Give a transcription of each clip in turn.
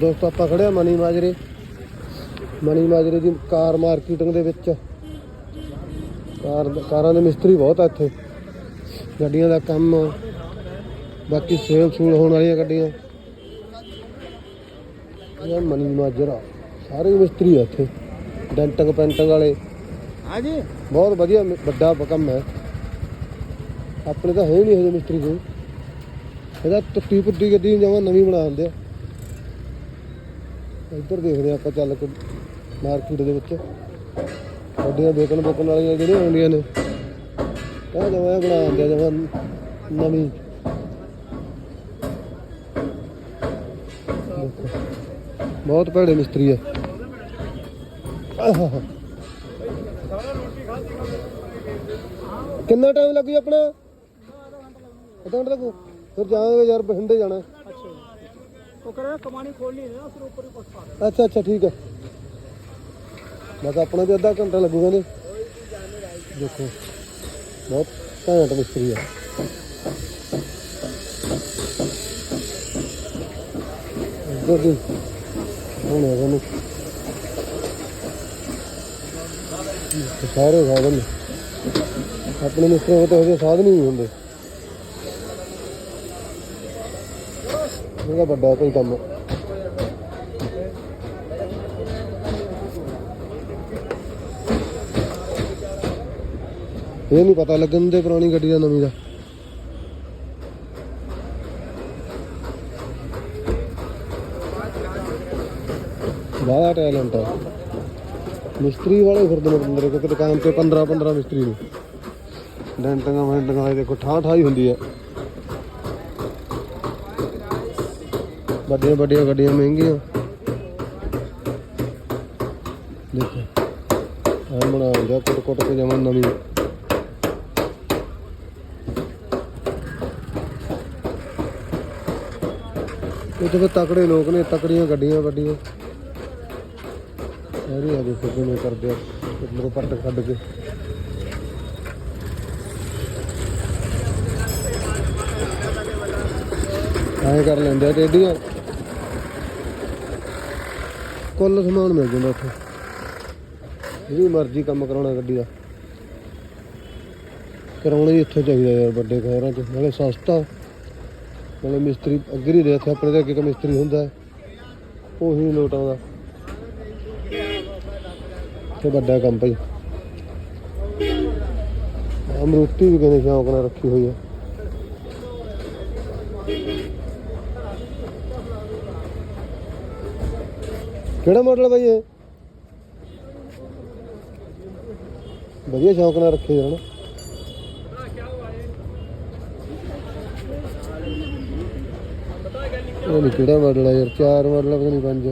ਦੋਸਤੋ ਆਪਾਂ ਖੜੇ ਆ ਮਨੀ ਮਾਜਰੇ। ਮਨੀ ਮਾਜਰੇ ਦੀ ਕਾਰ ਮਾਰਕੀਟਿੰਗ ਦੇ ਵਿੱਚ। ਕਾਰ ਕਾਰਾਂ ਦੇ ਮਿਸਤਰੀ ਬਹੁਤ ਆ ਇੱਥੇ। ਗੱਡੀਆਂ ਦਾ ਕੰਮ ਬਾਕੀ ਸੇਲ ਸੂਲ ਹੋਣ ਵਾਲੀਆਂ ਗੱਡੀਆਂ। ਇਹ ਮਨੀ ਮਾਜਰਾ ਸਾਰੇ ਮਿਸਤਰੀ ਆ ਇੱਥੇ। ਡੈਂਟਿੰਗ ਪੈਂਟਿੰਗ ਵਾਲੇ। जी ਬਹੁਤ ਵਧੀਆ ਵੱਡਾ ਕੰਮ ਹੈ। ਆਪਣੇ ਤਾਂ ਹੈ ਹੀ ਨਹੀਂ ਹਜੇ ਮਿਸਤਰੀ ਕੋਈ। ਇਹਦਾ ਟੁੱਟੀ ਪੁੱਟੀ ਗੱਡੀ ਜਮਾਂ ਨਵੀਂ ਬਣਾ ਦਿੰਦੇ ਆ। ਇੱਧਰ ਦੇਖਦੇ ਹਾਂ ਆਪਾਂ ਚੱਲ ਕੇ ਮਾਰਕੀਟ ਦੇ ਵਿੱਚ। ਗੱਡੀਆਂ ਵੇਚਣ ਬੁਕਣ ਵਾਲੀਆਂ ਜਿਹੜੀਆਂ ਆਉਂਦੀਆਂ ਨੇ ਇਹ ਜਮਾਂ ਬਣਾ ਦਿੰਦੇ ਜਮਾਂ ਨਵੀਂ। ਬਹੁਤ ਭੈੜੇ ਮਿਸਤਰੀ ਆ। ਕਿੰਨਾ ਟਾਈਮ ਲੱਗੂ ਆਪਣਾ? ਅੱਧਾ ਘੰਟਾ ਲੱਗੂ। ਫਿਰ ਜਾਵਾਂਗੇ ਯਾਰ, ਬਠਿੰਡੇ ਜਾਣਾ। अच्छा तो कह रहे कमानी खोलनी है ना फिर ऊपर ही पहुंचा ਅੱਛਾ ਅੱਛਾ ਠੀਕ ਹੈ ਮੈਂ ਕਿਹਾ ਆਪਣਾ ਤੇ ਅੱਧਾ ਘੰਟਾ ਲੱਗੂਗਾ ਨੇ ਦੇਖੋ ਬਹੁਤ ਘੈਂਟ ਮਿਸਤਰੀ ਆ ਇੱਧਰ ਦੀ ਹੁਣ ਹੈਗਾ ਨੂੰ ਸਾਰੇ ਸਾਧਨ ਨੇ ਆਪਣੇ ਮਿਸਤਰੀ ਕੋਲ ਤਾਂ ਇਹੋ ਜਿਹੇ ਸਾਧਨ ਹੀ ਨਹੀਂ ਹੁੰਦੇ ਇਹਦਾ ਵੱਡਾ ਕੋਈ ਕੰਮ। ਇਹ ਨਹੀਂ ਪਤਾ ਲੱਗਣ ਦੇ ਪੁਰਾਣੀ ਗੱਡੀ ਦਾ ਨਵੀਂ ਦਾ। ਬੜਾ ਟੈਲੈਂਟ ਹੈ ਮਿਸਤਰੀ ਵਾਲੇ ਫਿਰਦੇ ਨੇ ਬੰਦੇ ਕਿਉਂਕਿ ਦੁਕਾਨ ਤੇ 15 15 ਮਿਸਤਰੀ ਨੇ। ਡੈਂਟਾਂ, ਵੈਂਟਾਂ ਵਾਲੇ ਦੇਖੋ ਠਾਹ ਠਾਹ ਹੀ ਹੁੰਦੀ ਹੈ ਵੱਡੀਆਂ ਵੱਡੀਆਂ ਗੱਡੀਆਂ ਮਹਿੰਗੀਆਂ। ਦੇਖੋ ਆ ਬਣਾ ਕੁੱਟ ਕੁੱਟ ਕੇ ਜਮਾ ਨਵੀਂ। ਉੱਥੇ ਤਾਂ ਤਕੜੇ ਲੋਕ ਨੇ, ਤਕੜੀਆਂ ਗੱਡੀਆਂ, ਵੱਡੀਆਂ। ਸਾਰੇ ਆ ਦੇਖੋ ਕਿਵੇਂ ਕਰਦੇ ਆ ਮੇਰੇ ਪੱਟ ਕੱਢ ਕੇ। ਐਂ ਕਰ ਲੈਂਦੇ ਆ ਟੇਡੀਆਂ। ਕੁੱਲ ਸਮਾਨ ਮਿਲ ਜਾਂਦਾ ਉੱਥੇ। ਜਿਹੜੀ ਮਰਜ਼ੀ ਕੰਮ ਕਰਾਉਣਾ ਗੱਡੀ ਦਾ। ਕਰਾਉਣਾ ਹੀ ਇੱਥੋਂ ਚਾਹੀਦਾ ਯਾਰ ਵੱਡੇ ਸ਼ਹਿਰਾਂ 'ਚ। ਨਾਲੇ ਸਸਤਾ। ਨਾਲੇ ਮਿਸਤਰੀ ਅੱਗੇ ਹੀ ਰਿਹਾ ਆਪਣੇ ਤਾਂ ਅੱਗੇ ਮਿਸਤਰੀ ਹੁੰਦਾ ਉਹੀ ਲੋਟ ਆਉਂਦਾ ਤੇ ਵੱਡਾ ਕੰਮ ਭਾਈ। ਅਮਰੂਤੀ ਵੀ ਕਹਿੰਦੇ ਸ਼ੌਂਕ ਨਾਲ ਰੱਖੀ ਹੋਈ ਹੈ। ਕਿਹੜਾ ਮਾਡਲ ਬਾਈ ਇਹ? ਵਧੀਆ ਸ਼ੌਂਕ ਨਾਲ ਰੱਖੇ ਜਾਣ। ਇਹ ਨਹੀਂ ਕਿਹੜਾ ਮਾਡਲ ਆ ਯਾਰ, ਚਾਰ ਮਾਡਲ ਪਤਾ ਨਹੀਂ ਪੰਜ,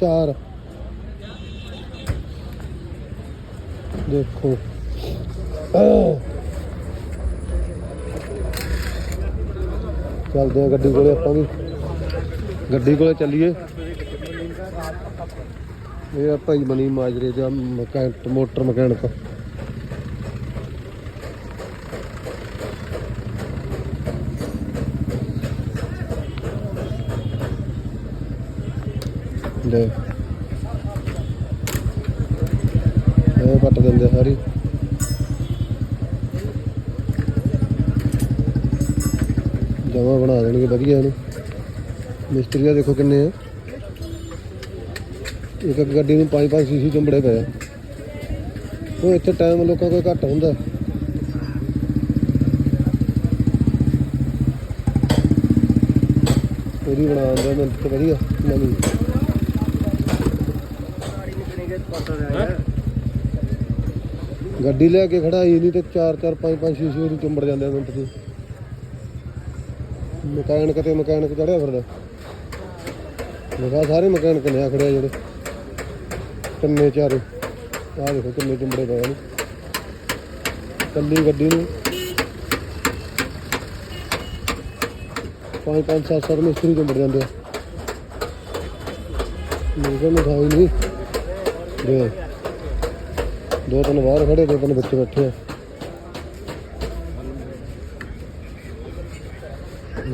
ਚਾਰ। ਦੇਖੋ। ਚੱਲਦੇ ਆ ਗੱਡੀ ਕੋਲੇ ਆਪਾਂ ਵੀ। ਗੱਡੀ ਕੋਲੇ ਚੱਲੀਏ। ਮੇਰਾ ਆ ਭਾਈ ਮਨੀ ਮਾਜਰੇ ਦਾ ਮਕੈਨਿਕ, ਮੋਟਰ ਮਕੈਨਿਕ। ਲੈ। ਇਹ ਪੱਟ ਦਿੰਦੇ ਸਾਰੀ। ਜਮਾ ਬਣਾ ਦੇਣਗੇ, ਵਧੀਆ ਇਹਨੂੰ ਮਿਸਤਰੀ ਦਾ ਦੇਖੋ ਕਿੰਨੇ ਆ। ਇੱਕ ਇੱਕ ਗੱਡੀ ਨੂੰ ਪੰਜ ਪੰਜ ਸੀਸੀ ਚੁੰਬੜੇ ਪਏ ਆ। ਉਹ ਇੱਥੇ ਟਾਈਮ ਲੋਕਾਂ ਕੋਲ ਘੱਟ ਹੁੰਦਾ। ਪੂਰੀ ਬਣਾ ਦਿੰਦੇ ਮਿੰਟ ਤੇ ਵਧੀਆ, ਨਵੀਂ। ਗੱਡੀ ਲੈ ਕੇ ਖੜਾਈ ਨਹੀਂ ਤੇ 4 4 5 5 ਸ਼ੀਸ਼ੇ ਉਹਦੀ ਚੁੰਬੜ ਜਾਂਦੇ ਮਿੰਟ 'ਚ। ਮਕੈਨਿਕ ਤੇ ਮਕੈਨਿਕ ਚੜਿਆ ਫਿਰਦਾ। ਲਗਾ ਸਾਰੇ ਮਕੈਨਿਕ ਨੇ ਆ ਖੜਿਆ ਜਿਹੜੇ। ਤਿੰਨੇ ਚਾਰੇ? ਆਹ ਦੇਖੋ ਕਿੰਨੇ ਚੁੰਬੜੇ ਪਏ ਨੇ। ਕੱਲੀ ਗੱਡੀ ਨੂੰ ਪੰਜ ਪੰਜ, ਸੱਤ ਸੱਤ ਮਿਸਤਰੀ ਚੁੰਬੜ ਜਾਂਦੇ ਆ। ਮੇਰੇ ਨੂੰ ਖਾਈ ਨਹੀਂ। ਦੇ। ਦੋ, ਤਿੰਨ ਬਾਹਰ ਖੜੇ ਦੋ, ਤਿੰਨ ਬੱਚੇ ਬੈਠੇ ਆ।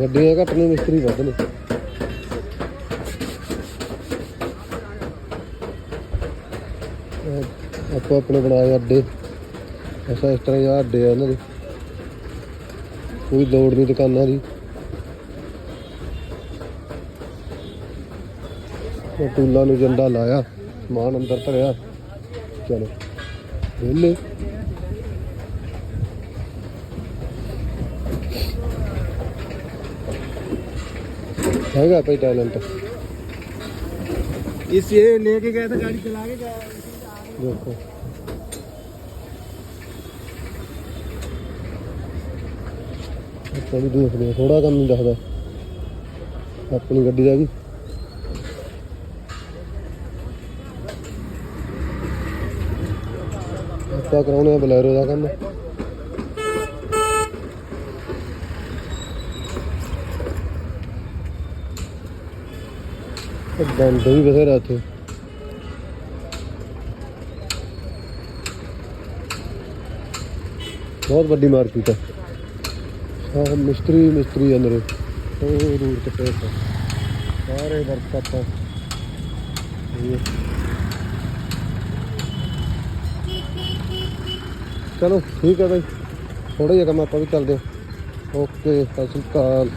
ਗੱਡੀਆਂ ਘੱਟ ਨੇ, ਮਿਸਤਰੀ ਵੱਧ ਨੇ। ਆਪੋ ਆਪਣੇ ਬਣਾਏ ਅੱਡੇ ਐਸਾ ਇਸ ਤਰ੍ਹਾਂ ਹੀ ਆਹ ਅੱਡੇ ਆ ਇਹਨਾਂ ਦੇ ਕੋਈ ਲੋੜ ਨਹੀਂ ਦੁਕਾਨਾਂ ਦੀ ਉਹ ਟੂਲਾਂ ਨੂੰ ਜੰਦਾ ਲਾਇਆ ਸਮਾਨ ਅੰਦਰ ਧਰਿਆ ਚਲੋ ਵਿਹਲੇ ਹੈਗਾ ਭਾਈ ਟੈਲੈਂਟ इस ये लेके गए थे गाड़ी चला के गया ਦੇਖੋ। ਆਪਾਂ ਵੀ ਦੇਖਦੇ ਹਾਂ ਥੋੜਾ ਕੰਮ ਨਹੀਂ ਦਿਖਦਾ ਆਪਣੀ ਗੱਡੀ ਦਾ ਵੀ। ਆਪਾਂ ਕਰਾਉਣੇ ਆ ਬਲੈਰੋ ਦਾ ਕੰਮ। ਦੰਦ ਵੀ ਬਥੇਰਾ ਇੱਥੇ। ਬਹੁਤ ਵੱਡੀ ਮਾਰਕੀਟ ਹੈ ਹਾਂ ਮਿਸਤਰੀ ਮਿਸਤਰੀ ਅੰਦਰ ਉਹ ਦੂਰ ਤੇ ਪਏ ਸਨ। ਸਾਰੇ ਵਰਕਸ਼ਾਪ ਆ ਇਹ। ਚਲੋ ਠੀਕ ਹੈ ਬਾਈ ਥੋੜਾ ਜਿਹਾ ਕੰਮ ਆਪਾਂ ਵੀ ਚੱਲਦੇ ਹਾਂ ਓਕੇ ਸਤਿ ਸ਼੍ਰੀ ਅਕਾਲ